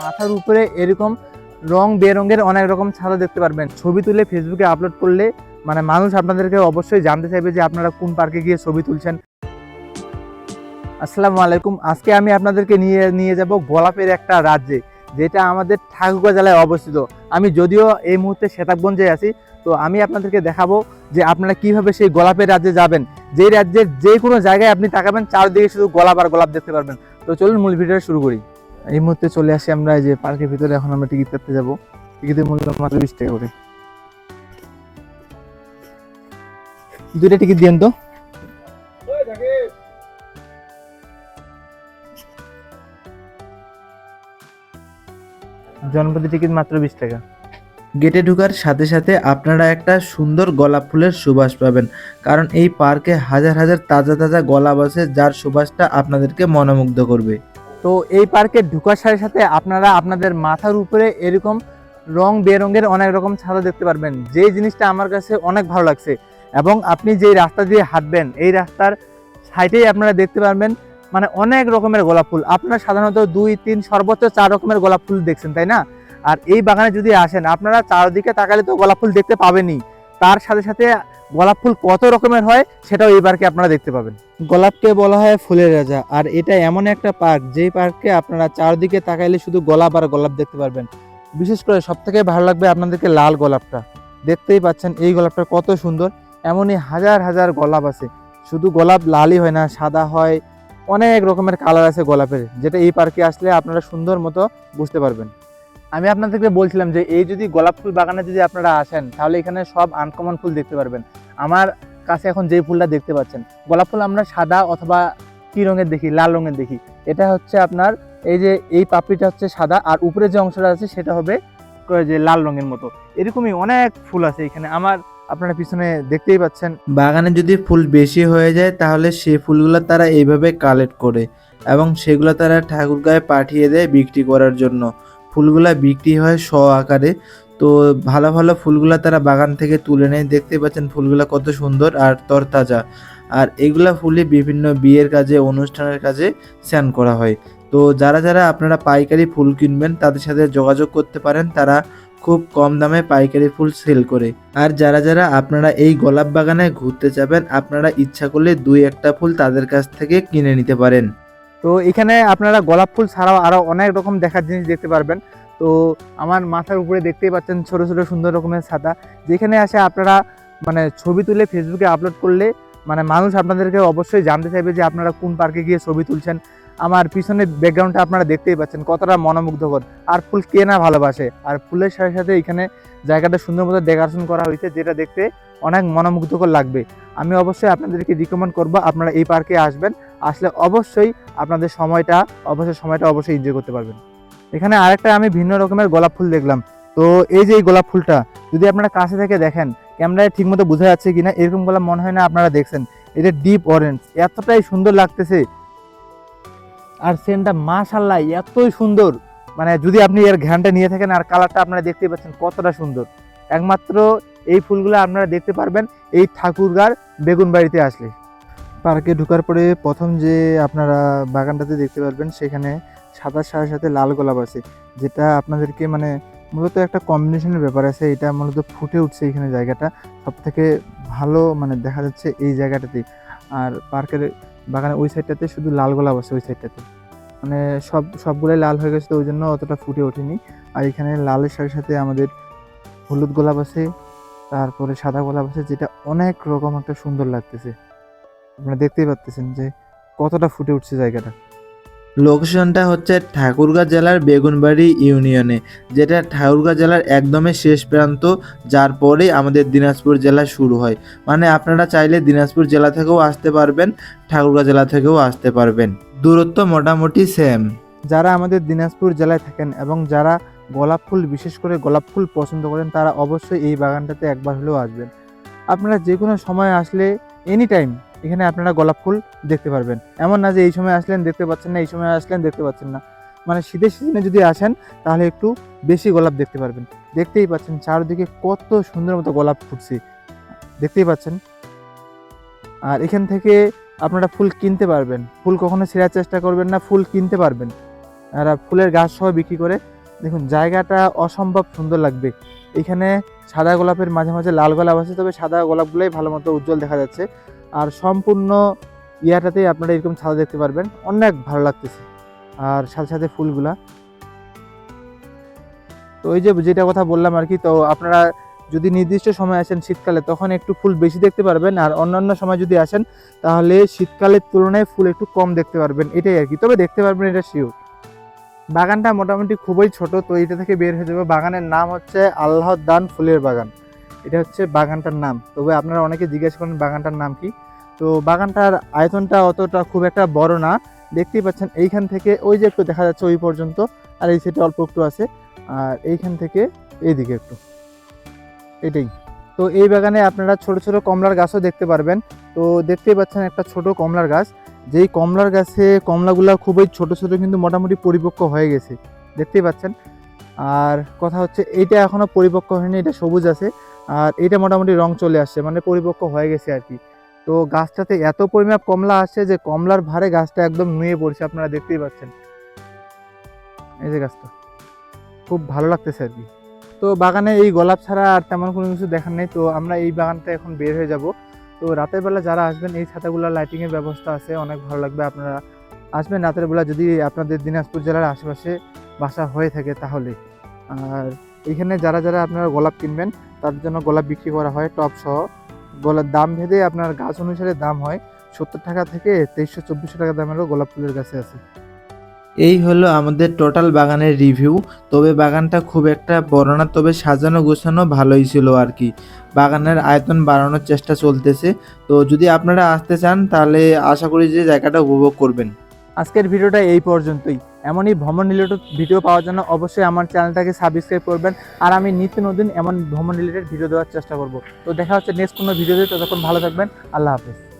মাথার উপরে এরকম রং বেরঙের অনেক রকম ছাতা দেখতে পারবেন। ছবি তুলে ফেসবুকে আপলোড করলে মানে মানুষ আপনাদেরকে অবশ্যই জানতে চাইবে যে আপনারা কোন পার্কে গিয়ে ছবি তুলছেন। আসসালামু আলাইকুম। আজকে আমি আপনাদেরকে নিয়ে নিয়ে যাব গোলাপের একটা রাজ্যে, যেটা আমাদের ঠাকুরগাঁ জেলায় অবস্থিত। আমি যদিও এই মুহূর্তে সেতাবগঞ্জে আছি, তো আমি আপনাদেরকে দেখাবো যে আপনারা কীভাবে সেই গোলাপের রাজ্যে যাবেন। যেই রাজ্যের যে কোনো জায়গায় আপনি তাকাবেন, চারদিকে শুধু গোলাপ আর গোলাপ দেখতে পারবেন। তো চলুন মূল ভিডিওটা শুরু করি। এই মুহূর্তে চলে আসি আমরা এই যে পার্কের ভিতরে, এখন আমরা টিকিট কাটতে যাব। টিকিটের মূল্য মাত্র বিশ টাকা করে। দুইটা টিকিট দিয়েন তো। জনপ্রতি টিকিট মাত্র বিশ টাকা। গেটে ঢুকার সাথে সাথে আপনারা একটা সুন্দর গোলাপ ফুলের সুবাস পাবেন। কারণ এই পার্কে হাজার হাজার তাজা তাজা গোলাপ আছে, যার সুবাসটা আপনাদেরকে মনোমুগ্ধ করবে। তো এই পার্কে ঢুকার সাথে সাথে আপনারা আপনাদের মাথার উপরে এরকম রং বেরঙের অনেক রকম ছাতা দেখতে পারবেন। যে জিনিসটা আমার কাছে অনেক ভালো লাগছে এবং আপনি যেই রাস্তা দিয়ে হাঁটবেন, এই রাস্তার সাইডেই আপনারা দেখতে পারবেন মানে অনেক রকমের গোলাপ ফুল। আপনারা সাধারণত দুই, তিন, সর্বোচ্চ চার রকমের গোলাপ ফুল দেখছেন, তাই না? আর এই বাগানে যদি আসেন, আপনারা চারদিকে তাকালে তো গোলাপ ফুল দেখতে পাবেনই। তার সাথে সাথে গোলাপ ফুল কত রকমের হয় সেটাও এই পার্কে আপনারা দেখতে পাবেন। গোলাপকে বলা হয় ফুলের রাজা, আর এটা এমন একটা পার্ক যেই পার্কে আপনারা চারদিকে তাকাইলে শুধু গোলাপ আর গোলাপ দেখতে পারবেন। বিশেষ করে সব থেকে ভালো লাগবে আপনাদেরকে লাল গোলাপটা। দেখতেই পাচ্ছেন এই গোলাপটা কত সুন্দর, এমনই হাজার হাজার গোলাপ আছে। শুধু গোলাপ লালই হয় না, সাদা হয়, অনেক রকমের কালার আছে গোলাপের, যেটা এই পার্কে আসলে আপনারা সুন্দর মতো বুঝতে পারবেন। আমি আপনাদেরকে বলছিলাম যে এই যদি গোলাপ ফুল বাগানে যদি আপনারা আসেন, তাহলে এখানে সব আনকমন ফুল দেখতে পারবেন। আমার কাছে এখন যেই ফুলটা দেখতে পাচ্ছেন, গোলাপ ফুল আমরা সাদা অথবা কি রঙের দেখি, লাল রঙের দেখি। এটা হচ্ছে আপনার এই যে, এই পাপড়িটা হচ্ছে সাদা আর উপরে যে অংশটা আছে সেটা হবে যে লাল রঙের মতো। এরকমই অনেক ফুল আছে এখানে। আমার আপনারা পিছনে দেখতেই পাচ্ছেন। বাগানে যদি ফুল বেশি হয়ে যায় তাহলে সে ফুলগুলো তারা এইভাবে কালেক্ট করে এবং সেগুলো তারা ঠাকুরগাঁয়ে পাঠিয়ে দেয় বিক্রি করার জন্য। ফুলগুলা বিক্রি হয় শ আকারে। তো ভালো ভালো ফুলগুলা তারা বাগান থেকে তুলে নেয়। দেখতে পাচ্ছেন ফুলগুলা কত সুন্দর আর তরতাজা। আর এগুলা ফুলে বিভিন্ন বিয়ের কাজে, অনুষ্ঠানের কাজে স্নান করা হয়। তো যারা যারা আপনারা পাইকারি ফুল কিনবেন, তাদের সাথে যোগাযোগ করতে পারেন। তারা খুব কম দামে পাইকারি ফুল সেল করে। আর যারা যারা আপনারা এই গোলাপ বাগানে ঘুরতে যাবেন, আপনারা ইচ্ছা করলে দুই একটা ফুল তাদের কাছ থেকে কিনে নিতে পারেন। তো এখানে আপনারা গোলাপ ফুল ছাড়াও আরও অনেক রকম দেখার জিনিস দেখতে পারবেন। তো আমার মাথার উপরে দেখতেই পাচ্ছেন ছোট ছোট সুন্দর রকমের ছাতা। যেখানে আসে আপনারা মানে ছবি তুলে ফেসবুকে আপলোড করলে মানে মানুষ আপনাদেরকে অবশ্যই জানতে চাইবে যে আপনারা কোন পার্কে গিয়ে ছবি তুলছেন। আমার পিছনের ব্যাকগ্রাউন্ডটা আপনারা দেখতেই পাচ্ছেন, কতটা মনোমুগ্ধকর। আর ফুল কে না ভালোবাসে? আর ফুলের সাথে সাথে এখানে জায়গাটা সুন্দর মতো ডেকোরেশন করা হয়েছে, যেটা দেখতে অনেক মনোমুগ্ধকর লাগবে। আমি অবশ্যই আপনাদেরকে রিকমেন্ড করব, আপনারা এই পার্কে আসবেন। আসলে অবশ্যই আপনাদের সময়টা অবশ্যই সময়টা অবশ্যই এনজয় করতে পারবেন। এখানে আরেকটা আমি ভিন্ন রকমের গোলাপ ফুল দেখলাম। তো এই যে এই গোলাপ ফুলটা, যদি আপনারা কাছে থেকে দেখেন, ক্যামেরায় ঠিকমতো বোঝা যাচ্ছে কিনা, এরকম গোলাপ মনে হয় না আপনারা দেখছেন। এটা ডিপ অরেঞ্জ, এতটাই সুন্দর লাগতেছে। আর সেন্টটা মাশাল্লাহ এতই সুন্দর। মানে যদি আপনি এর ঘ্যানটা নিয়ে থাকেন, আর কালারটা আপনারা দেখতে পাচ্ছেন কতটা সুন্দর। একমাত্র এই ফুলগুলো আপনারা দেখতে পারবেন এই ঠাকুরগার বেগুন বাড়িতে আসলে। পার্কে ঢুকার পরে প্রথম যে আপনারা বাগানটাতে দেখতে পারবেন, সেখানে সাদার সাথে সাথে লাল গোলাপ আছে, যেটা আপনাদেরকে মানে মূলত একটা কম্বিনেশনের ব্যাপার আছে, এটা মূলত ফুটে উঠছে এখানে জায়গাটা। সব থেকে ভালো মানে দেখা যাচ্ছে এই জায়গাটাতে। আর পার্কের বাগানের ওই সাইডটাতে শুধু লাল গোলাপ আছে ওই সাইডটাতে মানে সব, সবগুলোই লাল হয়ে গেছে তো ওই জন্য অতটা ফুটে ওঠেনি। আর এখানে লালের সাথে সাথে আমাদের হলুদ গোলাপ আছে, তারপরে সাদা গোলাপ আছে, যেটা অনেক রকম একটা সুন্দর লাগতেছে। আপনারা দেখতেই পাচ্ছেন যে কতটা ফুটে উঠছে জায়গাটা। লোকেশনটা হচ্ছে ঠাকুরগাঁ জেলার বেগুনবাড়ি ইউনিয়নে, যেটা ঠাকুরগাঁ জেলার একদমই শেষ প্রান্ত, যার পরেই আমাদের দিনাজপুর জেলা শুরু হয়। মানে আপনারা চাইলে দিনাজপুর জেলা থেকেও আসতে পারবেন, ঠাকুরগাঁ জেলা থেকেও আসতে পারবেন। দূরত্ব মোটামুটি সেম যারা আমাদের দিনাজপুর জেলায় থাকেন এবং যারা গোলাপ ফুল, বিশেষ করে গোলাপ ফুল পছন্দ করেন, তারা অবশ্যই এই বাগানটাতে একবার হলেও আসবেন। আপনারা যে কোনো সময় আসলে এনি টাইম এখানে আপনারা গোলাপ ফুল দেখতে পারবেন। এমন না যে এই সময় আসলেন দেখতে পাচ্ছেন না, এই সময় আসলেন দেখতে পাচ্ছেন না। মানে শীতের সিজনে যদি আসেন, তাহলে একটু বেশি গোলাপ দেখতে পারবেন। দেখতেই পাচ্ছেন চারদিকে কত সুন্দর মতো গোলাপ ফুটছে। দেখতেই পাচ্ছেন। আর এখান থেকে আপনারা ফুল কিনতে পারবেন। ফুল কখনো ছেঁড়ার চেষ্টা করবেন না, ফুল কিনতে পারবেন। আর ফুলের গাছ সহ বিক্রি করে, দেখুন জায়গাটা অসম্ভব সুন্দর লাগবে। এখানে সাদা গোলাপের মাঝে মাঝে লাল গোলাপ আছে, তবে সাদা গোলাপগুলোই ভালো মতো উজ্জ্বল দেখা যাচ্ছে। আর সম্পূর্ণ ইয়াটাতেই আপনারা এরকম ছাদা দেখতে পারবেন। অনেক ভালো লাগতেছে। আর সাথে সাথে ফুলগুলা। তো ওই যে যেটা কথা বললাম আর কি, তো আপনারা যদি নির্দিষ্ট সময় আসেন শীতকালে, তখন একটু ফুল বেশি দেখতে পারবেন। আর অন্যান্য সময় যদি আসেন, তাহলে শীতকালের তুলনায় ফুল একটু কম দেখতে পারবেন। এটাই আর কি। তবে দেখতে পারবেন এটা শিওর বাগানটা মোটামুটি খুবই ছোট, তো এটা থেকে বের হয়ে যাবে। বাগানের নাম হচ্ছে আল্লাহ দান ফুলের বাগান। এটা হচ্ছে বাগানটার নাম। তবে আপনারা অনেকে জিজ্ঞেস করেন বাগানটার নাম কি। তো বাগানটার আয়তনটা অতটা খুব একটা বড় না। দেখতেই পাচ্ছেন এইখান থেকে ওই যে একটু দেখা যাচ্ছে ওই পর্যন্ত। আর এই সাইডে অল্প একটু আছে। আর এইখান থেকে এইদিকে একটু। এটাই। তো এই বাগানে আপনারা ছোট ছোট কমলার গাছও দেখতে পারবেন। তো দেখতেই পাচ্ছেন একটা ছোট কমলার গাছ। যেই কমলার গাছে কমলাগুলো খুবই ছোট ছোট কিন্তু মোটামুটি পরিপক্ক হয়ে গেছে। দেখতেই পাচ্ছেন। আর কথা হচ্ছে এইটা এখনও পরিপক্ক হয়নি, এটা সবুজ আছে। আর এটা মোটামুটি রং চলে আসছে মানে পরিপক্ক হয়ে গেছে আর কি। তো গাছটাতে এত পরিমাপ কমলা আসছে যে কমলার ভারে গাছটা একদম নুয়ে পড়ছে, আপনারা দেখতেই পাচ্ছেন। এই যে গাছটা, খুব ভালো লাগতেছে আর কি। তো বাগানে এই গোলাপ ছাড়া আর তেমন কোনো কিছু দেখার নেই। তো আমরা এই বাগানটা এখন বের হয়ে যাব। তো রাতের বেলা যারা আসবেন, এই ছাতাগুলো লাইটিংয়ের ব্যবস্থা আছে, অনেক ভালো লাগবে। আপনারা আসবেন রাতের বেলা যদি আপনাদের দিনাজপুর জেলার আশেপাশে বাসা হয়ে থাকে তাহলে। আর এখানে যারা যারা আপনারা গোলাপ কিনবেন তার জন্য গোলাপ বিক্রি করা হয় টপ সহ। গোলাপ দাম ভেদে আপনার গাছ অনুসারে দাম হয়। সত্তর টাকা থেকে তেইশশো চব্বিশশো টাকা দামেরও গোলাপ ফুলের গাছে আছে। এই হলো আমাদের টোটাল বাগানের রিভিউ। তবে বাগানটা খুব একটা বড় না তবে সাজানো গোছানো ভালোই ছিল আর কি। বাগানের আয়তন বাড়ানোর চেষ্টা চলতেছে। তো যদি আপনারা আসতে চান তাহলে আশা করি যে জায়গাটা উপভোগ করবেন। আজকের ভিডিওটা এই পর্যন্তই। এমনই ভ্রমণ রিলেটেড ভিডিও পাওয়ার জন্য অবশ্যই আমার চ্যানেলটাকে সাবস্ক্রাইব করবেন। আর আমি নিত্য নতুন এমন ভ্রমণ রিলেটেড ভিডিও দেওয়ার চেষ্টা করব। তো দেখা হচ্ছে নেক্সট কোনো ভিডিওতে ততক্ষণ ভালো থাকবেন। আল্লাহ হাফেজ।